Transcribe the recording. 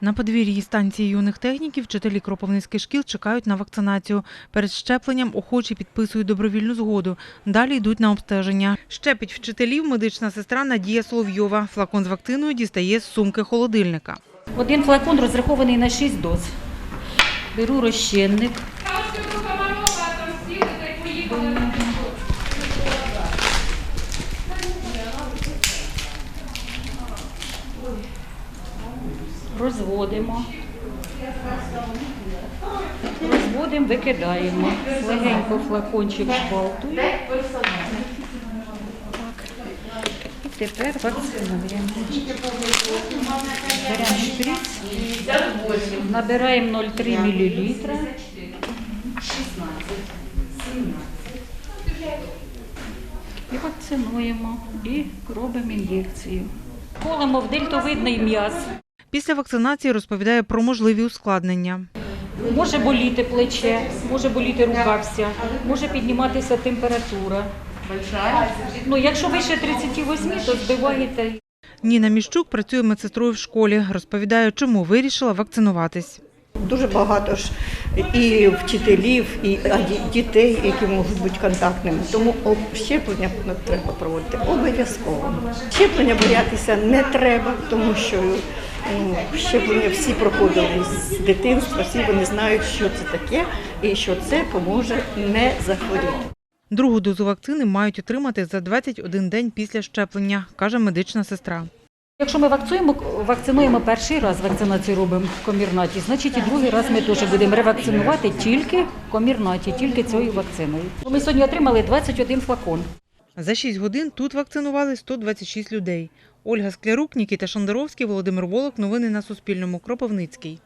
На подвір'ї станції юних техніків вчителі кропивницьких шкіл чекають на вакцинацію. Перед щепленням охочі підписують добровільну згоду. Далі йдуть на обстеження. Щепить вчителів медична сестра Надія Соловйова. Флакон з вакциною дістає з сумки холодильника. Один флакон розрахований на 6 доз. Беру розчинник. Розводимо. Розводимо, викидаємо. Легенько флакончик шбалтуємо. І тепер вакцинуємо. Беремо шприц, набираємо 0,3 мл. І вакцинуємо, і робимо ін'єкцію. Колемо в дельтовидний м'яз. Після вакцинації розповідає про можливі ускладнення. Може боліти плече, може боліти рука вся, може підніматися температура. Ну, якщо вище 38, то збиваєте Ніна Міщук працює медсестрою в школі. Розповідає, чому вирішила вакцинуватись. Дуже багато ж і вчителів, і дітей, які можуть бути контактними. Тому щеплення треба проводити обов'язково. Щеплення боятися не треба, тому що ну, щеплення всі проходили з дитинства, всі вони знають, що це таке і що це поможе не захворіти. Другу дозу вакцини мають отримати за 21 день після щеплення, каже медична сестра. Якщо ми вакцинуємо, вакцинуємо перший раз вакцинацію робимо в комірнаті, значить і другий раз ми теж будемо ревакцинувати тільки в комірнаті, тільки цією вакциною. Ми сьогодні отримали 21 флакон. За 6 годин тут вакцинували 126 людей. Ольга Склярук, Нікіта Шандаровський, Володимир Волок. Новини на Суспільному. Кропивницький.